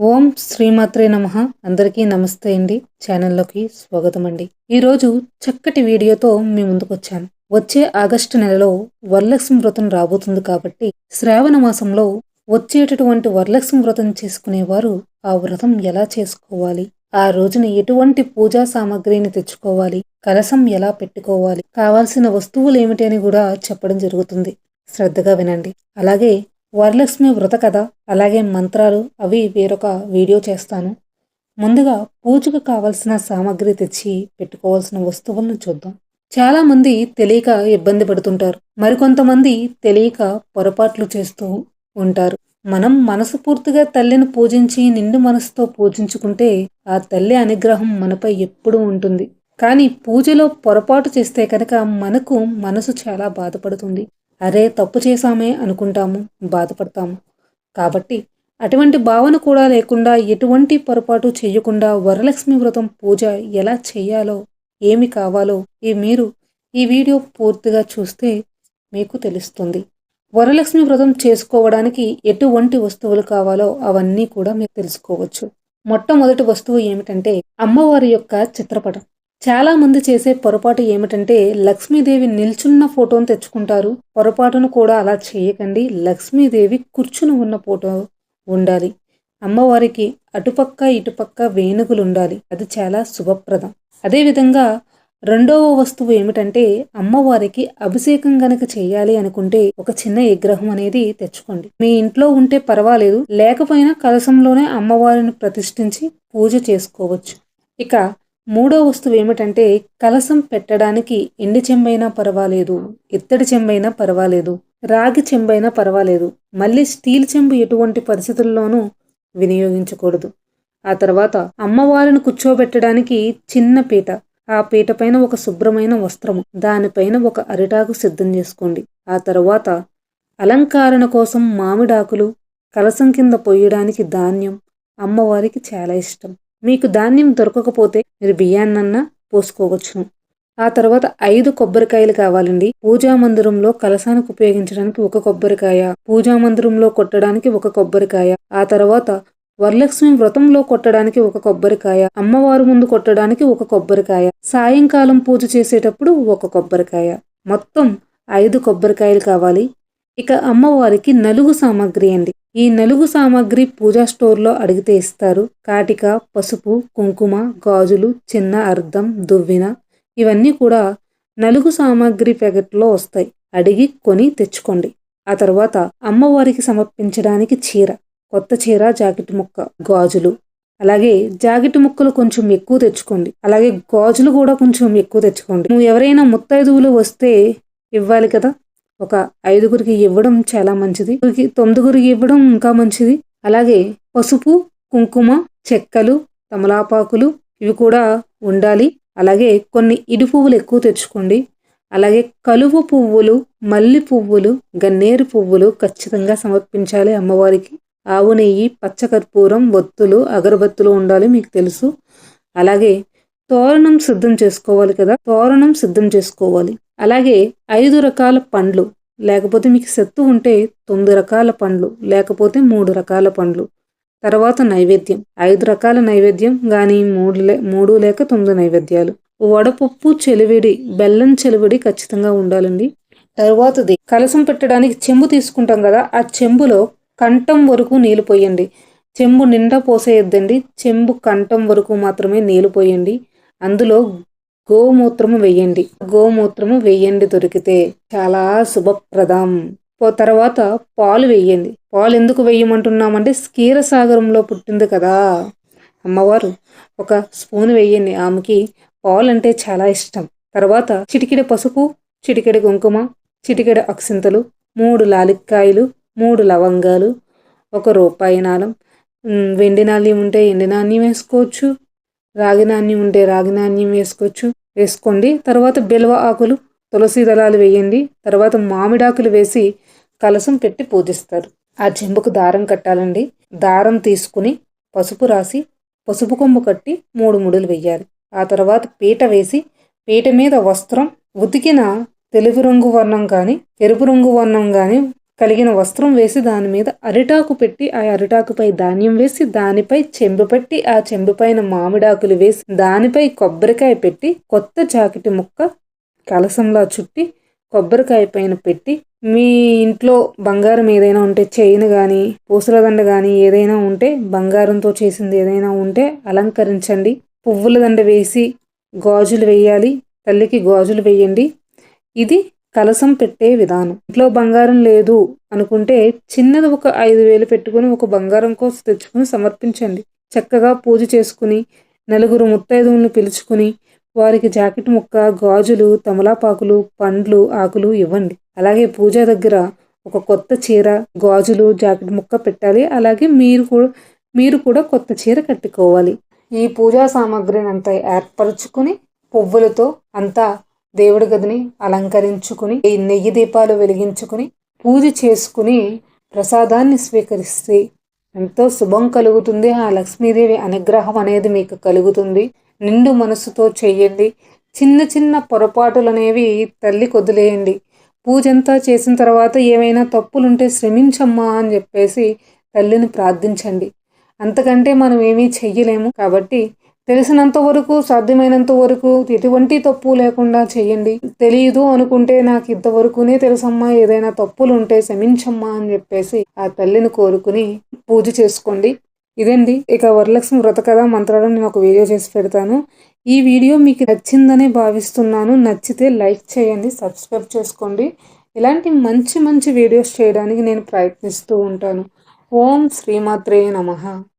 ఓం శ్రీమాత్రే నమ. అందరికీ నమస్తే అండి. ఛానల్లోకి స్వాగతం అండి ఈరోజు చక్కటి వీడియోతో మీ ముందుకు వచ్చాను వచ్చే ఆగస్టు నెలలో వరలక్ష్మి వ్రతం రాబోతుంది కాబట్టి శ్రావణ మాసంలో వచ్చేటటువంటి వరలక్ష్మి వ్రతం చేసుకునేవారు ఆ వ్రతం ఎలా చేసుకోవాలి? ఆ రోజున ఎటువంటి పూజా సామాగ్రిని తెచ్చుకోవాలి? కలసం ఎలా పెట్టుకోవాలి? కావాల్సిన వస్తువులు ఏమిటి అని కూడా చెప్పడం జరుగుతుంది. శ్రద్ధగా వినండి. అలాగే వరలక్ష్మి వ్రత కథ అలాగే మంత్రాలు అవి వేరొక వీడియో చేస్తాను. ముందుగా పూజకు కావలసిన సామాగ్రి తెచ్చి పెట్టుకోవాల్సిన వస్తువులను చూద్దాం. చాలామంది తెలియక ఇబ్బంది పడుతుంటారు. మరికొంతమంది తెలియక పొరపాట్లు చేస్తూ ఉంటారు. మనం మనసు పూర్తిగా తల్లిని పూజించి నిండు మనసుతో పూజించుకుంటే ఆ తల్లి అనుగ్రహం మనపై ఎప్పుడూ ఉంటుంది. కానీ పూజలో పొరపాటు చేస్తే కనుక మనకు మనసు చాలా బాధపడుతుంది. అరే తప్పు చేశామే అనుకుంటాము బాధపడతాము. కాబట్టి అటువంటి భావన కూడా లేకుండా ఎటువంటి పొరపాటు చేయకుండా వరలక్ష్మి వ్రతం పూజ ఎలా చేయాలో ఏమి కావాలో ఈ మీరు ఈ వీడియో పూర్తిగా చూస్తే మీకు తెలుస్తుంది. వరలక్ష్మి వ్రతం చేసుకోవడానికి ఎటువంటి వస్తువులు కావాలో అవన్నీ కూడా మీరు తెలుసుకోవచ్చు. మొట్టమొదటి వస్తువు ఏమిటంటే అమ్మవారి యొక్క చిత్రపటం. చాలామంది చేసే పొరపాటు ఏమిటంటే లక్ష్మీదేవి నిల్చున్న ఫోటోను తెచ్చుకుంటారు. పొరపాటును కూడా అలా చేయకండి. లక్ష్మీదేవి కూర్చుని ఉన్న ఫోటో ఉండాలి. అమ్మవారికి అటుపక్క ఇటుపక్క వేణుగులు ఉండాలి. అది చాలా శుభప్రదం. అదేవిధంగా రెండవ వస్తువు ఏమిటంటే అమ్మవారికి అభిషేకం గనక చేయాలి అనుకుంటే ఒక చిన్న విగ్రహం అనేది తెచ్చుకోండి. మీ ఇంట్లో ఉంటే పర్వాలేదు. లేకపోయినా కలశంలోనే అమ్మవారిని ప్రతిష్ఠించి పూజ చేసుకోవచ్చు. ఇక మూడో వస్తువు ఏమిటంటే కలసం పెట్టడానికి ఎండి చెంబైనా పర్వాలేదు ఇత్తడి చెంబైనా పర్వాలేదు రాగి చెంబైనా పర్వాలేదు. మళ్ళీ స్టీల్ చెంబు ఎటువంటి పరిస్థితుల్లోనూ వినియోగించకూడదు. ఆ తర్వాత అమ్మవారిని కూర్చోబెట్టడానికి చిన్న పీట ఆ పీట పైన ఒక శుభ్రమైన వస్త్రము దానిపైన ఒక అరిటాకు సిద్ధం చేసుకోండి. ఆ తర్వాత అలంకరణ కోసం మామిడాకులు కలసం కింద పొయ్యడానికి ధాన్యం అమ్మవారికి చాలా ఇష్టం. మీకు ధాన్యం దొరకకపోతే మీరు బియ్యాన్నన్నా పోసుకోవచ్చును. ఆ తర్వాత ఐదు కొబ్బరికాయలు కావాలండి. పూజా మందిరంలో కలసానికి ఉపయోగించడానికి ఒక కొబ్బరికాయ పూజా మందిరంలో కొట్టడానికి ఒక కొబ్బరికాయ ఆ తర్వాత వరలక్ష్మి వ్రతంలో కొట్టడానికి ఒక కొబ్బరికాయ అమ్మవారు ముందు కొట్టడానికి ఒక కొబ్బరికాయ సాయంకాలం పూజ చేసేటప్పుడు ఒక కొబ్బరికాయ. మొత్తం ఐదు కొబ్బరికాయలు కావాలి. ఇక అమ్మవారికి నలుగు సామాగ్రి అండి. ఈ నలుగు సామాగ్రి పూజా స్టోర్లో అడిగితే ఇస్తారు. కాటిక పసుపు కుంకుమ గాజులు చిన్న అర్థం దువ్విన ఇవన్నీ కూడా నలుగు సామాగ్రి ప్యాకెట్లో వస్తాయి. అడిగి కొని తెచ్చుకోండి. ఆ తర్వాత అమ్మవారికి సమర్పించడానికి చీర కొత్త చీర జాకెట్ ముక్క గాజులు. అలాగే జాకెట్ ముక్కలు కొంచెం ఎక్కువ తెచ్చుకోండి. అలాగే గాజులు కూడా కొంచెం ఎక్కువ తెచ్చుకోండి. నువ్వు ఎవరైనా ముత్తైదువులు వస్తే ఇవ్వాలి కదా? ఒక ఐదుగురికి ఇవ్వడం చాలా మంచిది. తొమ్మిదిగురికి ఇవ్వడం ఇంకా మంచిది. అలాగే పసుపు కుంకుమ చెక్కలు తమలాపాకులు ఇవి కూడా ఉండాలి. అలాగే కొన్ని ఇడి పువ్వులు ఎక్కువ తెచ్చుకోండి. అలాగే కలువ పువ్వులు మల్లి పువ్వులు గన్నేరు పువ్వులు ఖచ్చితంగా సమర్పించాలి అమ్మవారికి. ఆవు నెయ్యి పచ్చకర్పూరం ఒత్తులు అగరబత్తులు ఉండాలి మీకు తెలుసు. అలాగే తోరణం సిద్ధం చేసుకోవాలి కదా? తోరణం సిద్ధం చేసుకోవాలి. అలాగే ఐదు రకాల పండ్లు లేకపోతే మీకు సెత్తు ఉంటే తొమ్మిది రకాల పండ్లు లేకపోతే మూడు రకాల పండ్లు. తర్వాత నైవేద్యం. ఐదు రకాల నైవేద్యం కానీ మూడు లే మూడు లేక తొమ్మిది నైవేద్యాలు. వడపప్పు చెలివిడి బెల్లం చెలివిడి ఖచ్చితంగా ఉండాలండి. తర్వాతది కలసం పెట్టడానికి చెంబు తీసుకుంటాం కదా ఆ చెంబులో కంఠం వరకు నీళ్ళు పోయండి. చెంబు నిండా పోసేయద్దండి. చెంబు కంఠం వరకు మాత్రమే నీళ్ళు పోయండి. అందులో గోమూత్రము వెయ్యండి గోమూత్రము వెయ్యండి దొరికితే చాలా శుభప్రదం. తర్వాత పాలు వెయ్యండి పాలు ఎందుకు వెయ్యమంటున్నామంటే క్షీరసాగరంలో పుట్టింది కదా. అమ్మవారు ఒక స్పూన్ వేయండి. ఆమెకి పాలు అంటే చాలా ఇష్టం. తర్వాత చిటికెడ పసుపు చిటికెడ కుంకుమ చిటికెడ అక్షింతలు మూడు లాలిక్కాయలు మూడు లవంగాలు ఒక రూపాయి నాణం వెండి నాణ్యం ఉంటే ఎండి నాణ్యం వేసుకోవచ్చు. రాగి నాణ్యం ఉంటే రాగి నాణ్యం వేసుకోవచ్చు. వేసుకోండి. తర్వాత బిల్వ ఆకులు తులసి దళాలు వేయండి. తర్వాత మామిడాకులు వేసి కలసం పెట్టి పూజిస్తారు. ఆ చెంబుకు దారం కట్టాలండి. దారం తీసుకుని పసుపు రాసి పసుపు కొమ్ము కట్టి మూడు ముడులు వెయ్యాలి. ఆ తర్వాత పీట వేసి పీట మీద వస్త్రం ఉతికిన తెలుపు రంగు వర్ణం కానీ ఎరుపు రంగు వర్ణం కానీ కలిగిన వస్త్రం వేసి దాని మీద అరిటాకు పెట్టి ఆ అరిటాకుపై ధాన్యం వేసి దానిపై చెంబు పెట్టి ఆ చెంబు పైన మామిడాకులు వేసి దానిపై కొబ్బరికాయ పెట్టి కొత్త జాకెట్ ముక్క కలసంలా చుట్టి కొబ్బరికాయ పైన పెట్టి మీ ఇంట్లో బంగారం ఏదైనా ఉంటే చైన్ కానీ పూసల దండ కానీ ఏదైనా ఉంటే బంగారంతో చేసింది ఏదైనా ఉంటే అలంకరించండి. పువ్వుల దండ వేసి గాజులు వేయాలి. తల్లికి గాజులు వేయండి. ఇది కలసం పెట్టే విధానం. ఇంట్లో బంగారం లేదు అనుకుంటే చిన్నది ఒక ఐదు వేలు పెట్టుకుని ఒక బంగారం కోసం తెచ్చుకుని సమర్పించండి. చక్కగా పూజ చేసుకుని నలుగురు ముత్తైదువులను పిలుచుకుని వారికి జాకెట్ ముక్క గాజులు తమలాపాకులు పండ్లు ఆకులు ఇవ్వండి. అలాగే పూజ దగ్గర ఒక కొత్త చీర గాజులు జాకెట్ ముక్క పెట్టాలి. అలాగే మీరు కూడా మీరు కూడా కొత్త చీర కట్టుకోవాలి. ఈ పూజా సామాగ్రిని అంతా ఏర్పరచుకుని పువ్వులతో అంతా దేవుడి గదిని అలంకరించుకుని ఈ నెయ్యి దీపాలు వెలిగించుకుని పూజ చేసుకుని ప్రసాదాన్ని స్వీకరిస్తే ఎంతో శుభం కలుగుతుంది. ఆ లక్ష్మీదేవి అనుగ్రహం అనేది మీకు కలుగుతుంది. నిండు మనసుతో చెయ్యండి చిన్న చిన్న పొరపాటులు అనేవి తల్లి కొదిలేయండి పూజంతా చేసిన తర్వాత ఏమైనా తప్పులుంటే శ్రమించమ్మా అని చెప్పేసి తల్లిని ప్రార్థించండి. అంతకంటే మనం ఏమీ చెయ్యలేము. కాబట్టి తెలిసినంత వరకు సాధ్యమైనంత వరకు ఎటువంటి తప్పు లేకుండా చేయండి. తెలియదు అనుకుంటే నాకు ఇంతవరకునే తెలుసమ్మా ఏదైనా తప్పులు ఉంటే క్షమించమ్మా అని చెప్పేసి ఆ తల్లిని కోరుకుని పూజ చేసుకోండి. ఇదండి ఇక వరలక్ష్మి వ్రత కథ మంత్రాలను నేను ఒక వీడియో చేసి పెడతాను. ఈ వీడియో మీకు నచ్చిందని భావిస్తున్నాను. నచ్చితే లైక్ చేయండి సబ్స్క్రైబ్ చేసుకోండి. ఇలాంటి మంచి మంచి వీడియోస్ చేయడానికి నేను ప్రయత్నిస్తూ ఉంటాను. ఓం శ్రీమాత్రే నమ.